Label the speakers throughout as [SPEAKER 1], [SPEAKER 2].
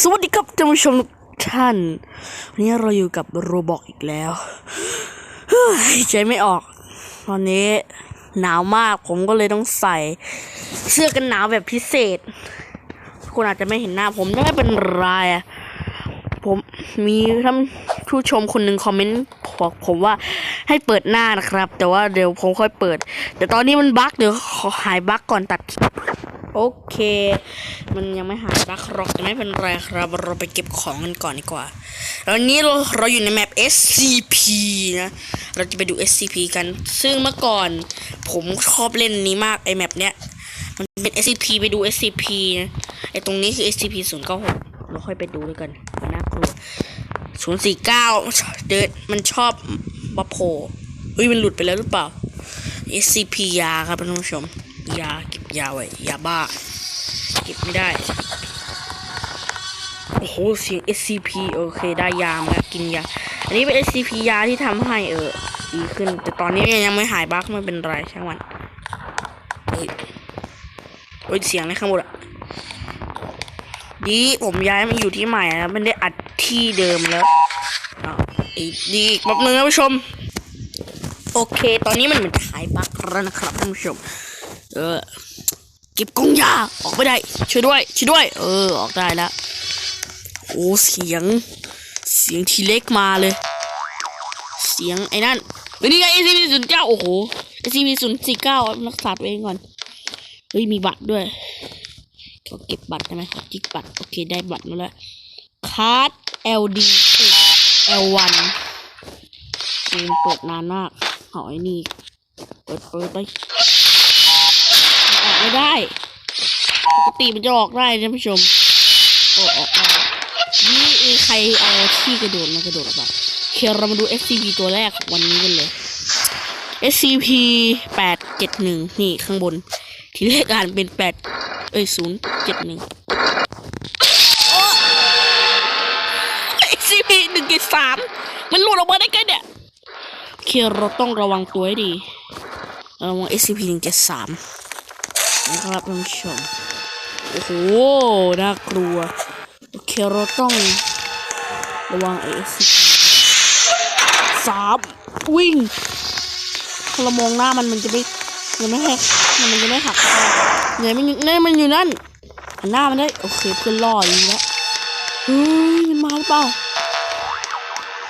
[SPEAKER 1] สวัสดีครับท่านผู้ชมทุกท่าน วันนี้เราอยู่กับโรบอกอีกแล้วใจไม่ออก ตอนนี้หนาวมากผมก็เลยต้องใส่ เสื้อกันหนาวแบบพิเศษ คุณอาจจะไม่เห็นหน้าผมไม่เป็นไรอะผมมีท่านผู้ชมคนหนึ่งคอมเมนต์บอกผมว่าให้เปิดหน้านะครับ แต่ว่าเดี๋ยวผมค่อยเปิด แต่ตอนนี้มันบั๊กเดี๋ยวขอหายบั๊กก่อนตัด โอเค มันยังไม่หายรักรอกแต่ไม่เป็นไรครับ เราไปเก็บของกันก่อนดีกว่าแล้วนี้เราเราอยู่ในแมป SCP นะ เราจะไปดู SCP กัน ซึ่งเมื่อก่อน ผมชอบเล่นนี้มากไอแมปเนี้ย มันเป็น SCP ไปดู SCP นะไอตรงนี้คือ SCP 096เราค่อยไปดูด้วยกัน มันน่ากลัว 049 เดินมันชอบมาโผล่เฮ้ย มันหลุดไปแล้วหรือเปล่า SCP ยาครับท่านผู้ชม ยาเก็บ ยาไว้ยาบ้า เก็บไม่ได้ โอ้โห เสียง SCP โอเค ได้ยามาแล้วกินยา อันนี้เป็น SCP ยาที่ทำให้เออดีขึ้น แต่ตอนนี้ยังไม่หายบั๊กไม่เป็นไรช่างมันเฮ้ยเฮ้ยเสียงอะไรข้างบนอะดีผมย้ายมาอยู่ที่ใหม่แล้วไม่ได้อัดที่เดิมแล้วอีกดีอีกแป๊บนึงนะผู้ชม โอเค ตอนนี้มันเหมือนหายบั๊กแล้วนะครับท่านผู้ชม เออ เก็บกองยาออกไม่ได้ ช่วยด้วย ช่วยด้วย เออ ออกได้แล้ว โอ้ เสียง เสียงทีเล็กมาเลย เสียงไอ้นั่นเฮ้ยนี่ไง SCP ศูนย์เก้าโอ้โห SCP ศูนย์สี่เก้ารักษาตัวเองก่อน เฮ้ย มีบัตรด้วยเขาเก็บบัตรใช่ไหมขอจิกบัตร โอเค ได้บัตรมาแล้ว คาร์ด LD L1 เกมเปิดนานมากเอาไอ้นี่ เปิดเปิดไป ไม่ได้ปกติมันจะออกได้ท่านผู้ชมโอ้ออกได้นี่ใครเอาที่กระโดดมากระโดดออกมาเคเรามาดู SCP ตัวแรกของวันนี้กันเลย SCP แปดเจ็ดหนึ่งนี่ข้างบน ทีแรกอ่านเป็นแปดเอ้ยศูนย์เจ็ดหนึ่ง SCP หนึ่งเจ็ดสามมันหลุดออกมาได้ไงเนี่ยเคเราต้องระวังตัวให้ดีระวัง SCP หนึ่งเจ็ดสาม นะครับท่านผู้ชมโอ้โหน่ากลัวโอเคเราต้องระวัง SCP สามวิ่งเรามองหน้ามันมันจะไม่มันไม่แหกมันจะไม่หักเนี่ยมันอยู่นั่นมันอยู่นั่นหันหน้ามันได้โอเคเพื่อนรอดีแล้วเฮ้ยมันมาหรือเปล่า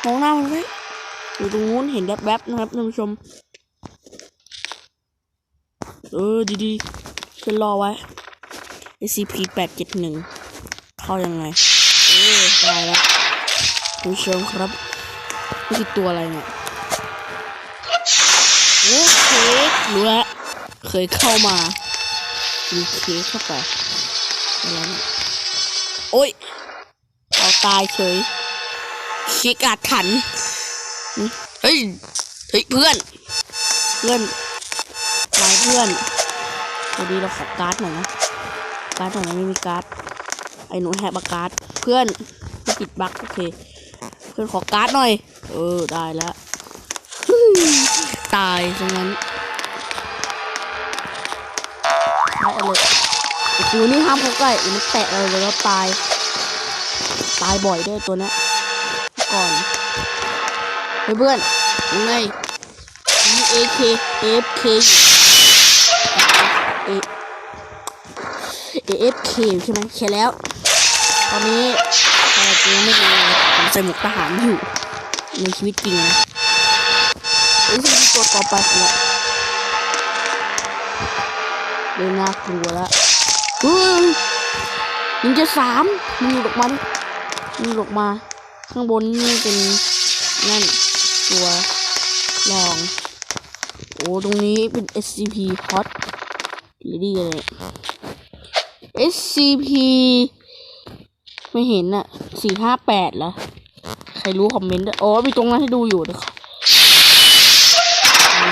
[SPEAKER 1] มองหน้ามันไว้อยู่ตรงนู้นเห็นแวบๆนะครับท่านผู้ชมเออดีๆ ฉันรอไว้ SCP แปดเจ็ดหนึ่งเข้ายังไง เออได้แล้วคุณผู้ชมครับนี่คือตัวอะไรเนี่ยโอ้เค้กรู้แล้ว เคยเข้ามากินเค้กเข้าไปอะไรเนี่ยโอ้ยเอาตายเฉยเค้กอาถรรพ์เฮ้ย เฮ้ย เพื่อน เพื่อนนายเพื่อน พอดีเราขอการ์ดหน่อยนะ การ์ดหน่อยนไม่มีการ์ด ไอ้หนูแฮบการ์ด เพื่อนไม่ติดบั๊กโอเค เพื่อนขอการ์ดหน่อย เออ ได้แล้ว ตายตรงนั้นได้เลยโอ้โหนี่ห้ามเขาใกล้มันแตะเลยแล้วตาย ตายบ่อยด้วยตัวนี้ก่อนเพื่อนยังไงมี AK AFK อยู่ เอ AFK อยู่ใช่ไหมแค่แล้ว ตอนนี้แต่จริงไม่ดีผมใส่หมวกทหารอยู่ ในชีวิตจริงนะไอ้ที่ตัวต่อไปแล้วเดินน่ากลัวล้วเฮ้ยยิงจะสามมันหลุดออกมาดิมันหลุดออกมา ข้างบนนี่เป็นนั่นตัวลอง โอ้ ตรงนี้เป็น SCP Hot หรือดีเลย SCP ไม่เห็นอะสี่ห้าแปดเหรอ ใครรู้คอมเมนต์ด้วยอ๋อมีตรงนั้นให้ดูอยู่นะครับ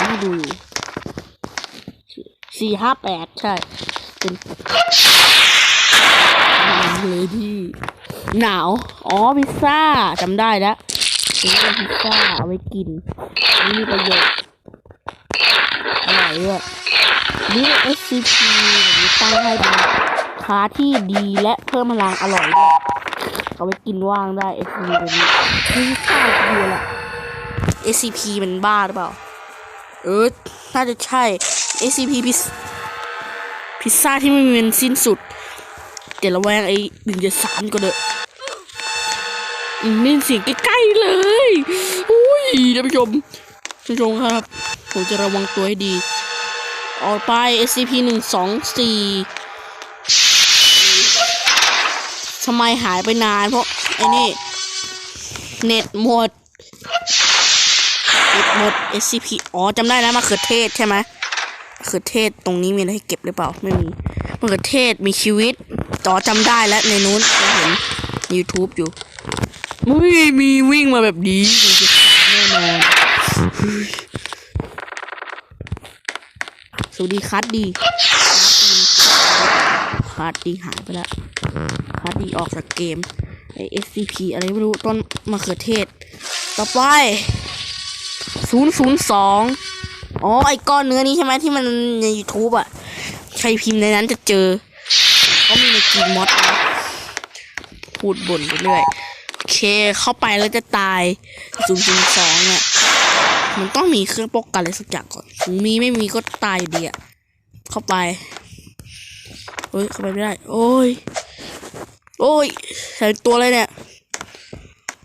[SPEAKER 1] ให้ดูอยู่สี่ห้าแปดใช่ เป็นเลยที่หนาว อ๋อ พิซซ่าจำได้แล้วนี่เป็นพิซซ่าเอาไว้กินนี่มีประโยชน์อร่อยด้วยนี่ SCP แบบนี้ตั้งให้เป็น ค้าที่ดีและเพิ่มพลังอร่อยได้เอาไว้กินว่างได้ SCP ตัวนี้คือข้าวดูแหละ SCP มันบ้าหรือเปล่า เออ น่าจะใช่ SCP พิซพิซซ่าที่ไม่มีวันสิ้นสุด เดี๋ยวระแวงไอ้หนึ่งเจ็สามก็เด้อนี่เสียงใกล้ๆเลย อุ้ยท่านผู้ชมท่านผู้ชมครับ ผมจะระวังตัวให้ดี ออกไป SCP 1 2 4 ทำไมหายไปนานเพราะไอ้นี่ เน็ตหมด เน็ตหมด SCP อ๋อจำได้แล้วมะเขือเทศใช่ไหมมะเขือเทศตรงนี้มีอะไรให้เก็บหรือเปล่า ไม่มีมะเขือเทศมีชีวิตจอจำได้แล้วในนู้นเราเห็น YouTube อยู่ไม่มีวิ่งมาแบบนี้หนึ่งจุดสามแน่นอนสวัสดีคัดดี คัดดีหายไปแล้วคัดดีออกจากเกมไอ SCP อะไรไม่รู้ต้นมะเขือเทศ ต่อไปศูนย์ศูนย์สองอ๋อ ไอก้อนเนื้อนี้ใช่ไหมที่มันใน YouTube อะ ใครพิมพ์ในนั้นจะเจอเขามีในจีมอดพูดบ่นไปเรื่อย โอเคเข้าไปแล้วจะตายศูนย์ศูนย์สองเนี่ย มันต้องมีเครื่องป้องกันอะไรสักอย่างก่อน ถึงมีไม่มีก็ตายอยู่ดีอะ เข้าไป เฮ้ยเข้าไปไม่ได้ โอ้ย โอ้ยใส่ตัวอะไรเนี่ย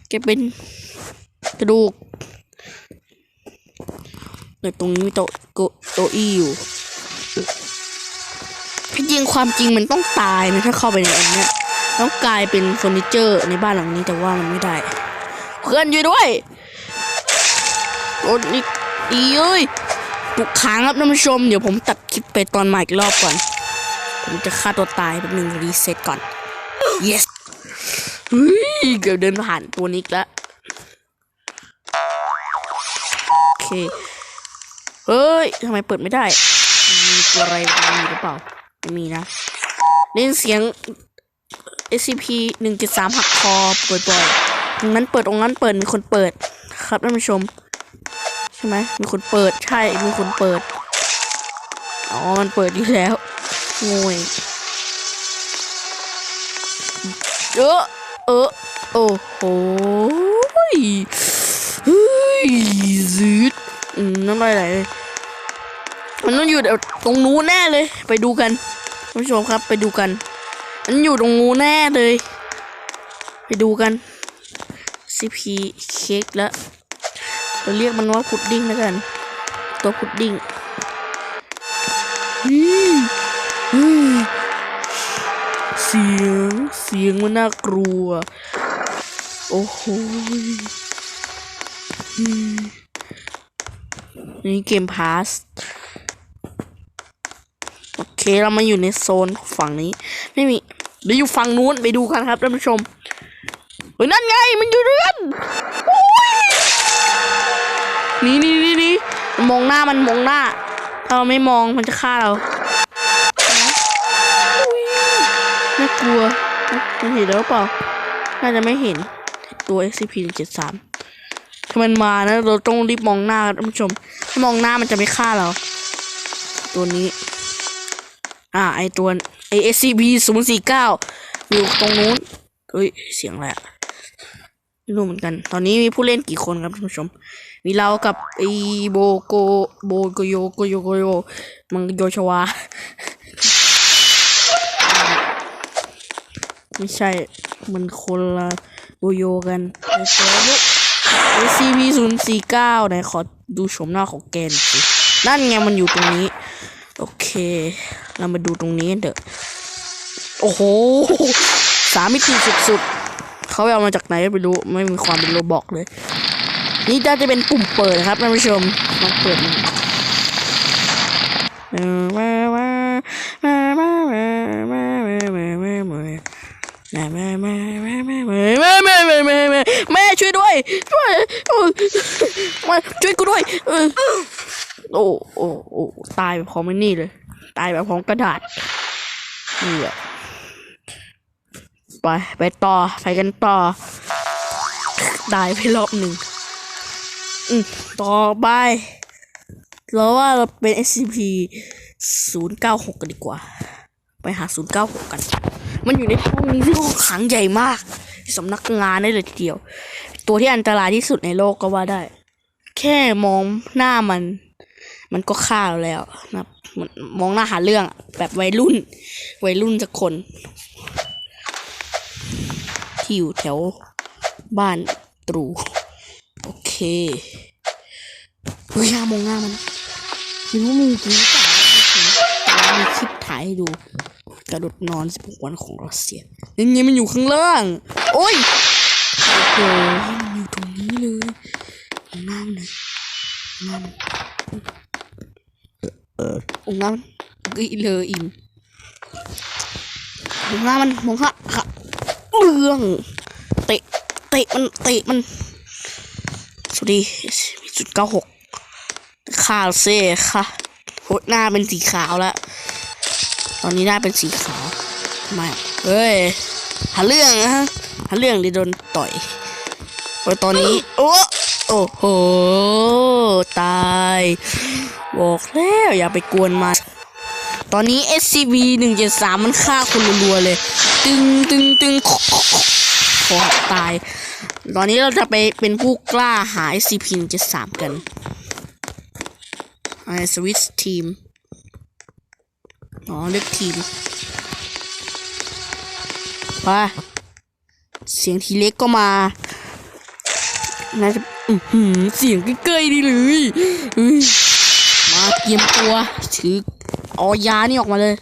[SPEAKER 1] แกเป็นกระดูกเดี๋ยวตรงนี้มีโต๊ะโกโต๊ะอี้อยู่ที่จริงความจริงมันต้องตายนะถ้าเข้าไปในอันเนี้ยต้องกลายเป็นเฟอร์นิเจอร์ในบ้านหลังนี้แต่ว่ามันไม่ได้ เพื่อนอยู่ด้วยโอ้นี่ดีเอ้ยปลุกค้างครับท่านผู้ชม เดี๋ยวผมตัดคลิปไปตอนใหม่อีกรอบก่อน ผมจะฆ่าตัวตายแป๊บนึงรีเซ็ตก่อน yes เฮ้ยเกือบเดินผ่านตัวนี้อีกแล้วโอเค เฮ้ยทำไมเปิดไม่ได้ มีตัวอะไรมีหรือเปล่า ไม่มีนะเล่นเสียง SCP หนึ่งเจ็ดสามหักคอบ่อยๆตรงนั้นเปิดตรงนั้นเปิดมีคนเปิด ครับท่านผู้ชม ใช่ไหมมีคนเปิดใช่มีคนเปิดอ๋อมันเปิดอยู่แล้ว งวยเออเออโอ้โหเฮ้ยซืดน้ำลายไหลเลยมันต้องอยู่เดี๋ยวตรงนู้นแน่เลย ไปดูกันท่านผู้ชมครับไปดูกัน มันอยู่ตรงนู้นแน่เลย ไปดูกัน CP เค้กแล้วเราเรียกมันว่าพุดดิ้งแล้วกัน ตัวพุดดิ้ง เสียงมันน่ากลัว โอ้โหนี่เกมพาสโอเคเรามาอยู่ในโซนฝั่งนี้ ไม่มีเดี๋ยวอยู่ฝั่งนู้นไปดูกันครับท่านผู้ชมเฮ้ยนั่นไงมันอยู่เรือนอนี่นี่นี่นี่มองหน้ามันมองหน้า ถ้าเราไม่มองมันจะฆ่าเราน่ากลัว มันเห็นแล้วเปล่า น่าจะไม่เห็นตัว SCP 1 7 3ถ้ามันมานะ เราต้องรีบมองหน้าท่านผู้ชม ถ้ามองหน้ามันจะไม่ฆ่าเรา ตัวนี้ อ่า ไอตัวไอ SCP 0 4 9อยู่ตรงนู้น เฮ้ย เสียงอะไรอะไม่รู้เหมือนกัน ตอนนี้มีผู้เล่นกี่คนครับท่านผู้ชม มีเรากับไอโบโกโบโกโยโกโยโกโยมังโยชวา ไม่ใช่ มันคนละโบโยกันไอตัวลูก SCP 0 4 9ไหนขอดูชมหน้าของแกนสินั่นไงมันอยู่ตรงนี้ โอเค เรามาดูตรงนี้เถอะโอ้โหสามมิติสุดๆเขาไปเอามาจากไหนไม่รู้ ไม่มีความเป็นโรบอกเลย นี่น่าจะเป็นปุ่มเปิดนะครับท่านผู้ชมลองเปิดมันเออมามามามามามา แมามามามามามามามามามาแม่ช่วยด้วยช่วยมาช่วยกูด้วยโอ้โอ้โอ้ตายแบบพร้อมไอ้นี่เลย ตายแบบพร้อมกระดาษนี่แหละไปไปต่อไปกันต่อตายไปรอบหนึ่งอืมต่อไปเราว่าเราเป็น SCP 096 กันดีกว่า ไปหา 096 กัน มันอยู่ในห้องนี้ซึ่งห้องขังใหญ่มากสำนักงานได้เลยทีเดียว ตัวที่อันตรายที่สุดในโลกก็ว่าได้ แค่มองหน้ามัน มันก็ฆ่าเราแล้วนะครับมอนมองหน้าหาเรื่องแบบวัยรุ่น วัยรุ่นสักคน ที่อยู่แถวบ้านตรู โอเคเฮ้ยามองหน้ามันไม่รู้มีจริงหรือเปล่าแต่ว่ามีคลิปถ่ายให้ดู กระโดดนอน16วันของรัสเซียยังไงมันอยู่ข้างล่าง โอ้ยโอ้โหมันอยู่ตรงนี้เลยองน้ามันหน่อยมองหน้ามันเออองน้ามันก็อีเลยอินมองหน้ามันมองหน้าค่ะเรื่องเตะเตะมันเตะมันสวัสดีจุดเก้าหกข่าวเซ่ค่ะโหหน้าเป็นสีขาวแล้ว อนนี้หน้าเป็นสีขาวทำไมเฮ้ยหาเรื่องนะฮะหาเรื่องดิโดนต่อยโอ้ยตอนนี้ โอ้โอ้โหตายบอกแล้วอย่าไปกวนมัน ตอนนี้ SCV 173 มันฆ่าคนรัวๆเลย ตึงตึงตึงขอตาย ตอนนี้เราจะไปเป็นผู้กล้าหา SCP 173 กันไอสวิตทีม อ๋อเลือกทีมไปเสียงทีเล็กก็มาน่าจะหือเสียงใกล้ๆนี่เลยมาเตรียมตัวถือเอยานี่ออกมาเลย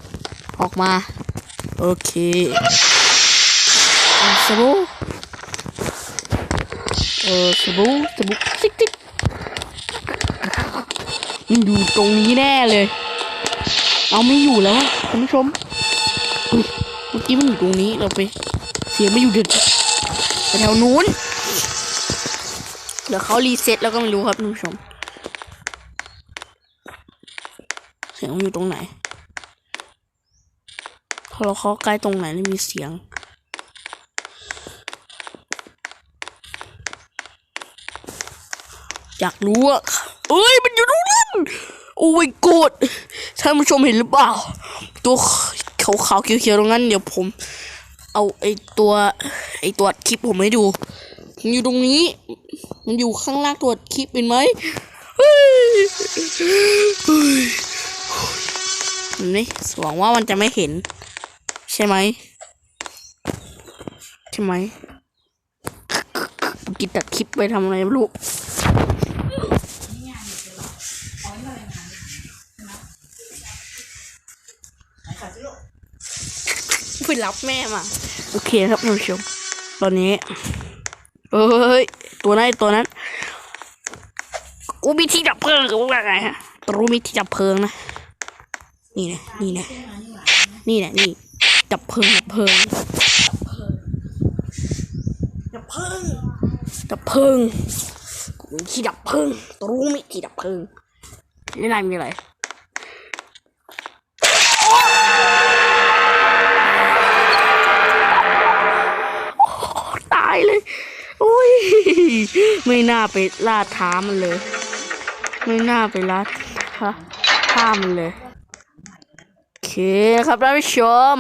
[SPEAKER 1] ออกมา โอเคเอาสบู่เออสบู่สบู่ติ๊กติ๊กมันอยู่ตรงนี้แน่เลย เอาไม่อยู่แล้วคุณผู้ชมเมื่อกี้มันอยู่ตรงนี้เราไป เสียงไม่อยู่เด็ดแถวนู้น เดี๋ยวเขารีเซ็ตแล้วก็ไม่รู้ครับคุณผู้ชม เสียงมันอยู่ตรงไหน พอเราเข้าใกล้ตรงไหนแล้วมีเสียงอยากรู้อะเอ้ย มันอยู่ตรงนั้น โอ้ยกรธท่านผู้ชมเห็นหรือเปล่า ตัวขาวๆเขียวๆตรงนั้น เดี๋ยวผม เอาไอตัว ไอตัวคลิปผมให้ดู มันอยู่ตรงนี้ มันอยู่ข้างล่างตัวคลิปเป็นไหมเฮ้ยเฮ้ยเห็นไหมหวังว่ามันจะไม่เห็น ใช่ไหมใช่ไหมกินตัดคลิปไปทำอะไรไม่รู้ ไปรับแม่มา โอเคครับท่านผู้ชม ตอนนี้เอ้ย ตัวนั้นตัวนั้น กูมีที่ดับเพลิงหรือว่าไงฮะตรู้มีที่ดับเพลิงนะ นี่นะนี่นะนี่นะนี่ ดับเพลิงดับเพลิง ดับเพลิง ดับเพลิง กูมีที่ดับเพลิง ตรู้มีที่ดับเพลิงนี่นายมีอะไร ไม่น่าไปล่าท้ามันเลย ไม่น่าไปล่าท้าท้ามันเลยโอเคครับท่านผู้ชม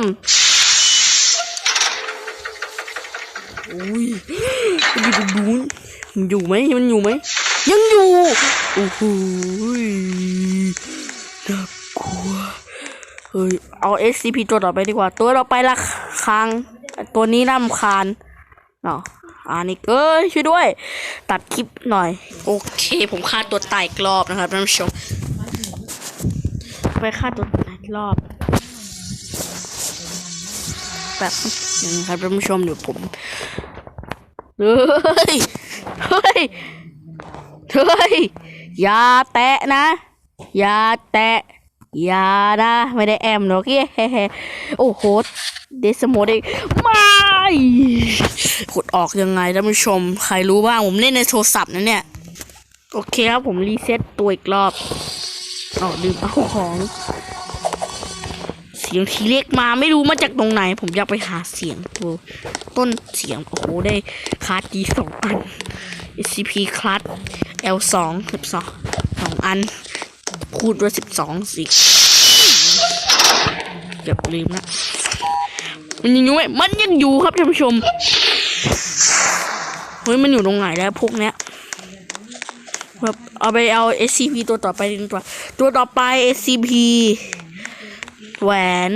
[SPEAKER 1] อุ้ยมันอยู่ตรงนู้นมันอยู่ไหมมันอยู่ไหมยังอยู่โอ้โหน่ากลัวเฮ้ยเอา SCP ตัวต่อไปดีกว่า ตัวต่อไปละคังตัวนี้น่ำคาญเนาะ อันนี้เอ้ยช่วยด้วย ตัดคลิปหน่อย โอเค ผมฆ่าตัวตายอีกรอบนะครับท่านผู้ชมไปฆ่าตัวตายอีกรอบแบบนึงครับท่านผู้ชมเดี๋ยวผมเฮ้ยเฮ้ยเฮ้ยอย่าแตะนะ อย่าแตะอย่านะ ไม่ได้แอมหรอกเฮ้โอ้โหเดสโมเดไม่ กดออกยังไงท่านผู้ชม ใครรู้บ้างผมเล่นในโทรศัพท์นะเนี่ย โอเคครับผมรีเซ็ตตัวอีกรอบอ๋อลืมเอาของเสียงทีเล็กมาไม่รู้มาจากตรงไหน ผมอยากไปหาเสียงดูต้นเสียง โอ้โห ได้คาร์ดดีสองอัน SCP คลัส L สองสิบสองสองอัน พูดด้วยสิบสองสิเกือบลืมละ มันยังอยู่ไหมมันยังอยู่ครับท่านผู้ชมเฮ้ยมันอยู่ตรงไหนแล้วพวกเนี้ยแบบเอาไปเอา SCP ตัวต่อไปดีกว่าตัวต่อไป SCP แหวน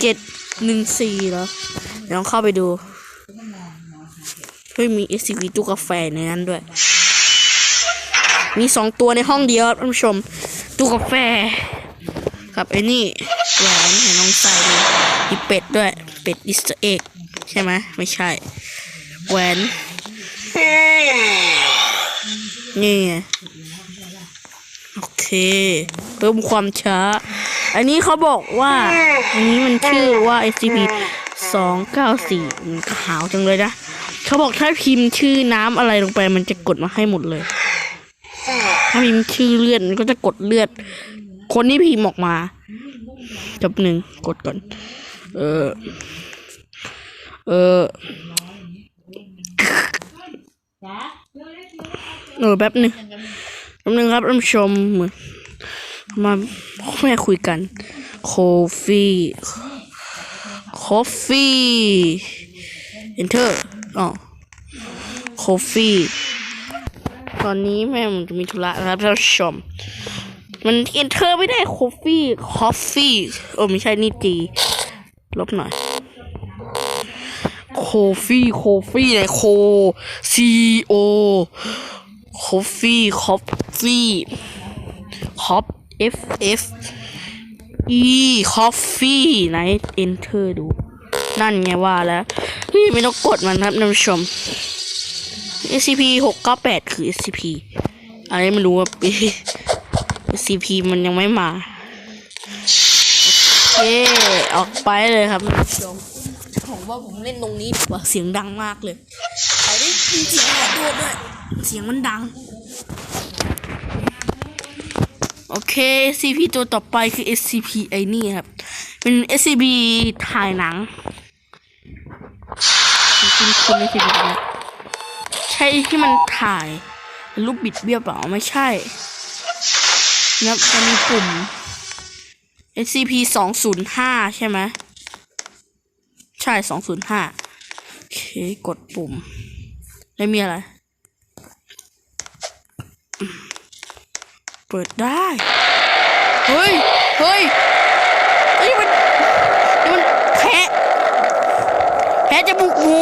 [SPEAKER 1] เจ็ดหนึ่งสี่เหรอเดี๋ยวลองเข้าไปดูเฮ้ยมี SCP ตู้กาแฟในนั้นด้วย มีสองตัวในห้องเดียวครับท่านผู้ชมตู้กาแฟกับไอ้นี่ แหวนให้น้องใส่ดูมีเป็ดด้วย เป็ดอิสเอ็กใช่ไหมไม่ใช่ แหวน นี่โอเคเพิ่มความช้า อันนี้เขาบอกว่า อันนี้มันชื่อว่า SCP สองเก้าสี่มันขาวจังเลยนะเขาบอกถ้าพิมพ์ชื่อน้ำอะไรลงไป มันจะกดมาให้หมดเลย ถ้าพิมพ์ชื่อเลือดมันก็จะกดเลือด คนที่พิมพ์ออกมา จับหนึ่งกดก่อน เออ เออเออแป๊บหนึ่งแป๊บหนึ่งครับท่านผู้ชมเหมือนมาแม่คุยกัน โคฟี่โคฟี่เอนเตอร์อ๋อโคฟี่ตอนนี้แม่มันจะมีธุระนะครับท่านผู้ชม มันเอนเตอร์ไม่ได้โคฟี่คอฟฟี่โอ้ไม่ใช่นี่จีลบหน่อยโคฟี่โคฟี่ไหนโค C O โอคอฟฟี่คอฟฟี่คอฟ F F E คอฟฟี่ไหน enter ดู นั่นไงว่าแล้วเฮ้ยไม่ต้องกดมันครับท่านผู้ชม SCP หกเก้าแปดคือ SCP อะไรไม่รู้ว่า SCP มันยังไม่มาโอเคออกไปเลยครับท่านผู้ชมผมว่าผมเล่นตรงนี้ดีกว่าเสียงดังมากเลยใครได้ยินเสียงขอโทษด้วยเสียงมันดัง โอเค SCP ตัวต่อไปคือ SCP ไอ้นี่ครับ เป็น SCP ถ่ายหนังคุณคุณ SCP นะใช่ที่มันถ่ายรูปบิดเบี้ยวเปล่าไม่ใช่ นะครับจะมีปุ่ม SCP สองศูนย์ห้าใช่ไหมใช่สองศูนย์ห้าโอเคกดปุ่ม แล้วมีอะไร เปิดได้ เฮ้ย เฮ้ยนี่มันนี่มันแพะแพะจมูกหมู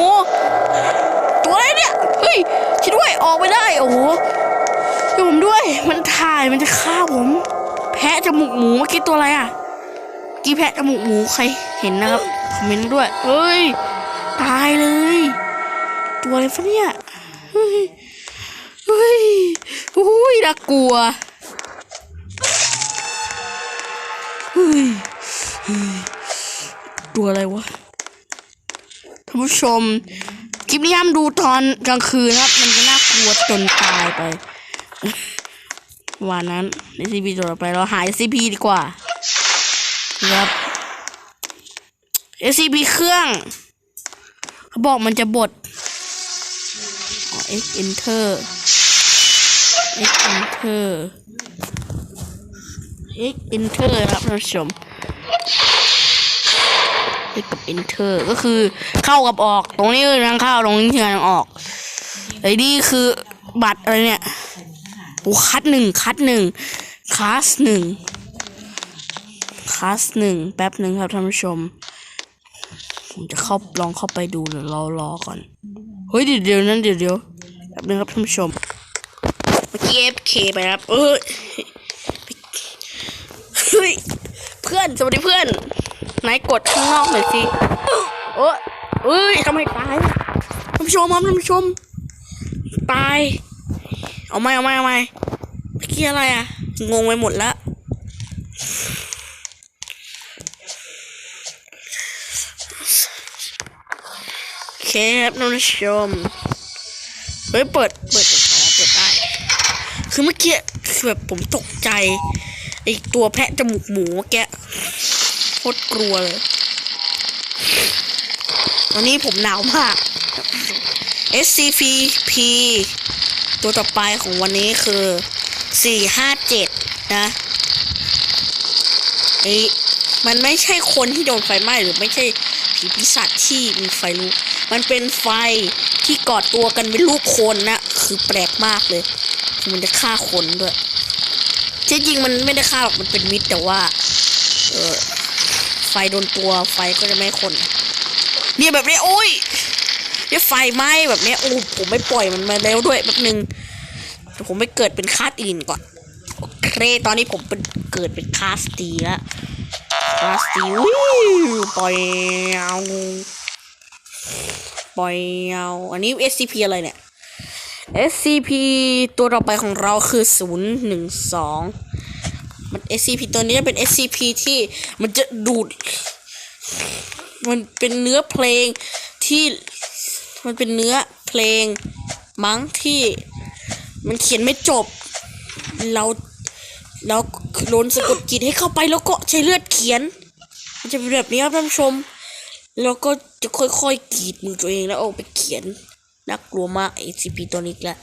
[SPEAKER 1] ตัวอะไรเนี่ย เฮ้ยช่วยด้วยออกไปได้ โอ้โห ช่วยผมด้วย มันถ่ายมันจะฆ่าผม แพะจมูกหมูเมื่อกี้ตัวอะไรอะกี่แพะจมูกหมูใครเห็นนะครับคอมเมนต์ด้วยเฮ้ยตายเลย ตัวอะไรฟะเนี่ยเฮ้ยเฮ้ยอุ้ยน่ากลัวเฮ้ยเฮ้ยตัวอะไรวะท่านผู้ชมคลิปนี้ห้ามดูตอนกลางคืนครับ มันจะน่ากลัวจนตายไป วันนั้น SCP ตัวต่อไปเราหาย scp ดีกว่าครับ SCP เครื่องเขาบอกมันจะบดอ๋อ X enter X enter X enter ครับท่านผู้ชม X กับ enter ก็คือเข้ากับออก ตรงนี้คือทางเข้า ตรงนี้คือทางออกไอ้นี่คือบัตรอะไรเนี่ย โอ้คัดหนึ่งคัดหนึ่งคลาสหนึ่งคลาสหนึ่งแป๊บหนึ่งครับท่านผู้ชม ผมจะเข้าลองเข้าไปดูเดี๋ยวรอรอก่อน เฮ้ยเดี๋ยวเดี๋ยวนั้นเดี๋ยวเดี๋ยวแป๊บนึงครับท่านผู้ชม เมื่อกี้ FK ไปครับเอ้ยเฮ้ยเพื่อนสวัสดีเพื่อนไหนกดข้างนอกหน่อยสิโอ้เอ้ยทำไมตายท่านผู้ชมครับท่านผู้ชมตาย เอาไหมเอาไหมเอาไหมเมื่อกี้อะไรอะงงไปหมดล้วโอเคครับนผู้ชมเฮ้ยเปิดเปิดเปิดอ๋อเปิดได้ คือเมื่อกี้คือแบบผมตกใจไอตัวแพะจมูกหมูเมื่อกี้โคตรกลัวเลยตอนนี้ผมหนาวมาก SCP ตัวต่อไปของวันนี้คือ457นะไอมันไม่ใช่คนที่โดนไฟไหม้หรือไม่ใช่ผีปีศาจที่มีไฟลุก มันเป็นไฟที่กอดตัวกันเป็นรูปคนนะ คือแปลกมากเลย มันจะฆ่าคนด้วยที่จริงมันไม่ได้ฆ่าหรอก มันเป็นมิตรแต่ว่า เออไฟโดนตัวไฟก็จะไม่คน เนี่ยแบบนี้โอ้ย นี่ยไฟไหม้แบบเนี้ยโอ้ผมไม่ปล่อยมันมาแล้วด้วยแบบนึงผมไปเกิดเป็นคาสอินก่อนโอเคตอนนี้ผมเป็นเกิดเป็นคาสตีแล้วคาสตีวิวปล่อยเอาปล่อยเอาอันนี้ SCP อะไรเนี่ย SCP ตัวต่อไปของเราคือ 012 มัน SCP ตัวนี้จะเป็น SCP ที่มันจะดูด มันเป็นเนื้อเพลงที่ มันเป็นเนื้อเพลงมั้งที่มันเขียนไม่จบ เราเราโดนสะกดจิตให้เข้าไปแล้วก็ใช้เลือดเขียน มันจะเป็นแบบนี้ครับท่านผู้ชม แล้วก็จะค่อยๆกรีดมือตัวเองแล้วเอาไปเขียนน่ากลัวมาก SCP ตัวนี้ละ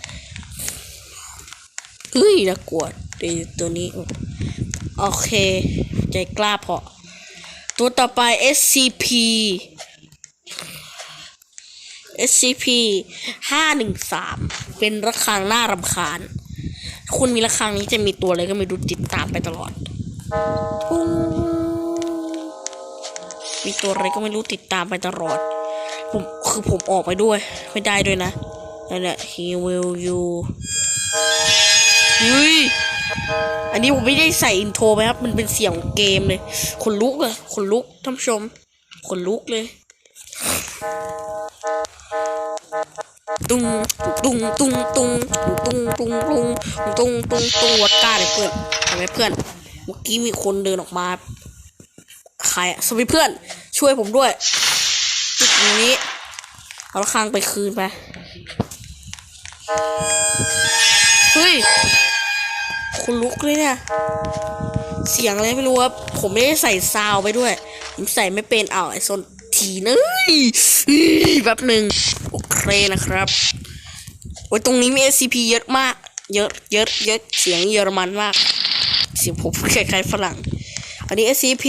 [SPEAKER 1] เฮ้ยน่ากลัวไอตัวนี้ โอเค ใจกล้าพอ ตัวต่อไป SCP SCP ห้าหนึ่งสามเป็นระฆังน่ารำคาญ คุณมีระฆังนี้จะมีตัวอะไรก็ไม่รู้ติดตามไปตลอดปุ้งมีตัวอะไรก็ไม่รู้ติดตามไปตลอด ผมคือผมออกไปด้วย ไม่ได้ด้วยนะนั่นแหละ he will you เฮ้ยอันนี้ผมไม่ได้ใส่อินโทรไปครับ มันเป็นเสียงเกมเลยขนลุกอะขนลุกท่านผู้ชมขนลุกเลย ตุ้งตุ้งตุ้งตุ้งตุ้งตุ้งตุ้งตุ้งตุ้งตุ้งวัดก้าเลยเพื่อนเห็นไหมเพื่อน เมื่อกี้มีคนเดินออกมา ใครอะสวัสดีเพื่อน ช่วยผมด้วยจุดนี้ เอาละคางไปคืนไป เฮ้ยคนลุกเลยเนี่ย เสียงอะไรไม่รู้ครับ ผมไม่ได้ใส่ซาวไปด้วย ผมใส่ไม่เป็นเอาไอโซนทีเนยแป๊บหนึ่ง เคนะครับโอ้ยตรงนี้มี SCP เยอะมาก เยอะเยอะเยอะเสียงเยอรมันมาก เสียงผมคล้ายๆฝรั่ง อันนี้ SCP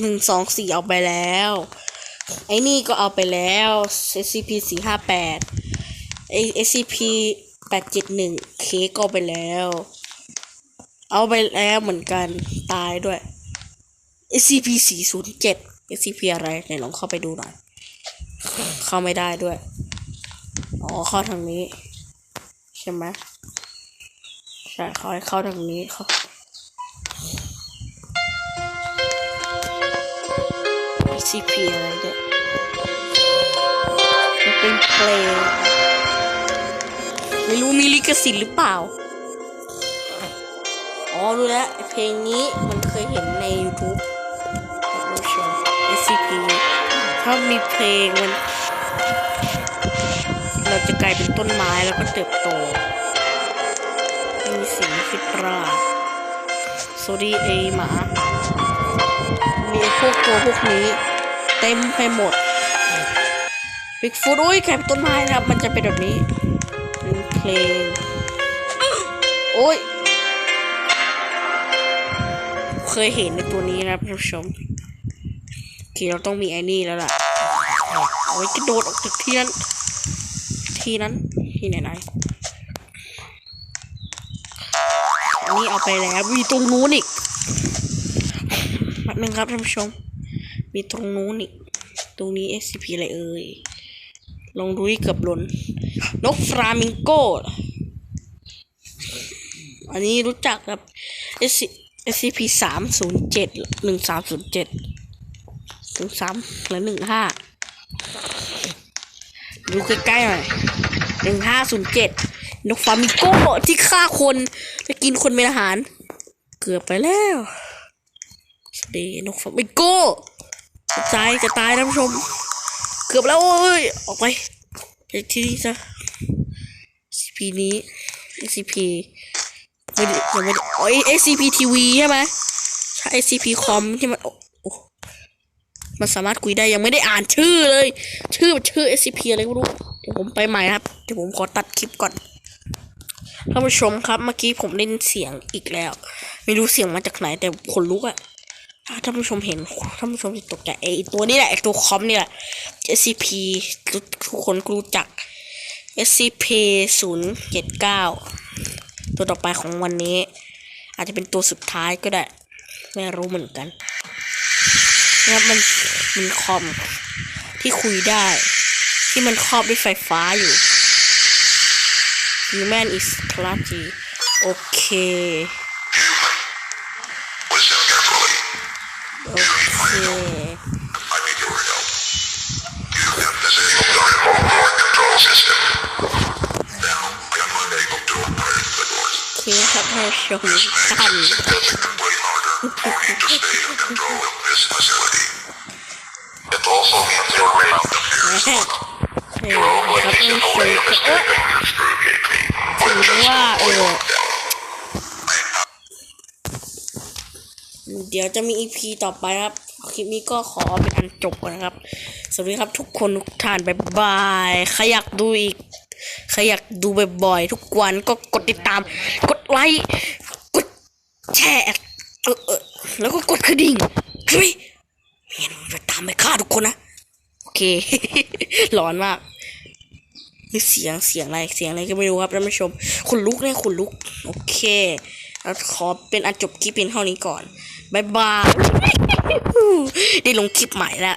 [SPEAKER 1] หนึ่งสองสี่เอาไปแล้ว ไอ้นี่ก็เอาไปแล้ว SCP สี่ห้าแปดไอ SCP แปดเจ็ดหนึ่งเคก็ไปแล้ว เอาไปแล้วเหมือนกันตายด้วย SCP สี่ศูนย์เจ็ด SCP อะไรไหนลองเข้าไปดูหน่อย เข้าไม่ได้ด้วย อ๋อเข้าทางนี้ ใช่ไหมใช่เขาให้เข้าทางนี้เขา SCP อะไรเนี่ยมันเป็นเพลงไม่รู้มีลิขสิทธิ์หรือเปล่า อ๋อรู้แล้วเพลงนี้มันเคยเห็นใน YouTube ไม่ใช่ SCP ถ้ามีเพลงมัน จะกลายเป็นต้นไม้แล้วก็เติบโต มีสียงคิดปราดสวัสดีเอหมา มีพวกตัวพวกนี้ เต็มไปหมดบิ๊กฟูดโอ้ยแกลายเป็นต้นไม้นะครับ มันจะเป็นแบบนี้เป็นเพลงโอ้ย เคยเห็นในตัวนี้นะครับท่านผู้ชมโอเคเราต้องมีไอ้นี่แล้วล่ะเอาไว้กระโดดออกจากที่นั้น ที่นั้นที่ไหนไหนอันนี้เอาไปแล้วมีตรงนู้นอีกแป๊บนึงครับท่านผู้ชม มีตรงนู้นอีก ตรงนี้ SCP อะไรเอ่ย ลองดูที่เกือบหล่น นกฟลามิงโก้อันนี้รู้จักครับ SCP สามศูนย์เจ็ดหนึ่งสามศูนย์เจ็ดหนึ่งสามและหนึ่งห้า ดูใกล้ๆหน่อยหนึ่งห้าศูนย์เจ็ดนกฟลามิโก้ที่ฆ่าคนและกินคนเป็นอาหาร เกือบไปแล้วสวัสดีนกฟลามิโก้จะตายจะตายท่านผู้ชม เกือบแล้วเอ้ยออกไปไปที่นี่ซะ SCP นี้ SCP ไม่ได้ยังไม่ได้อ๋อ SCP TV ใช่ไหมใช่ SCP คอมที่มันอ มันสามารถคุยได้ยังไม่ได้อ่านชื่อเลย ชื่อชื่อ SCP อะไรไม่รู้เดี๋ยวผมไปใหม่ครับเดี๋ยวผมขอตัดคลิปก่อนท่านผู้ชมครับเมื่อกี้ผมเล่นเสียงอีกแล้ว ไม่รู้เสียงมาจากไหนแต่ขนลุกอะถ้าท่านผู้ชมเห็นท่านผู้ชมจะตกใจไอตัวนี้แหละไอตัวคอมนี่แหละ SCP ทุกคนก็รู้จัก SCP ศูนย์เจ็ดเก้าตัวต่อไปของวันนี้ อาจจะเป็นตัวสุดท้ายก็ได้ ไม่รู้เหมือนกัน นะมันมันคอมที่คุยได้ ที่มันครอบด้วยไฟฟ้าอยู่ Human is clutchy โอเคโอเคโอเคครับให้ชมกัน
[SPEAKER 2] also means you're rate of fear.
[SPEAKER 1] เฮ้ยครับท่านผู้ชมเอ๊ะ
[SPEAKER 2] Screw gate me.
[SPEAKER 1] ถือว่าเออเดี๋ยวจะมีอีพีต่อไปครับ คลิปนี้ก็ขอเป็นอันจบก่อนนะครับ สวัสดีครับทุกคนทุกท่านบายบายใครอยากดูอีกใครอยากดูบ่อยๆ ทุกวันก็กดติดตาม กดไลค์ กดแชร์แล้วก็กดกระดิ่งเฮ้ยเมี ยนมันจะตามไปฆ่าทุกคนนะ โอเคร้อนมากนี่เสียงเสียงอะไรเสียงอะไรก็ไม่รู้ครับท่านผู้ชมขนลุกเนี่ยขนลุก โอเคเราขอเป็นอันจบคลิปเพียงเท่านี้ก่อนบายบาย ได้ลงคลิปใหม่แล้ว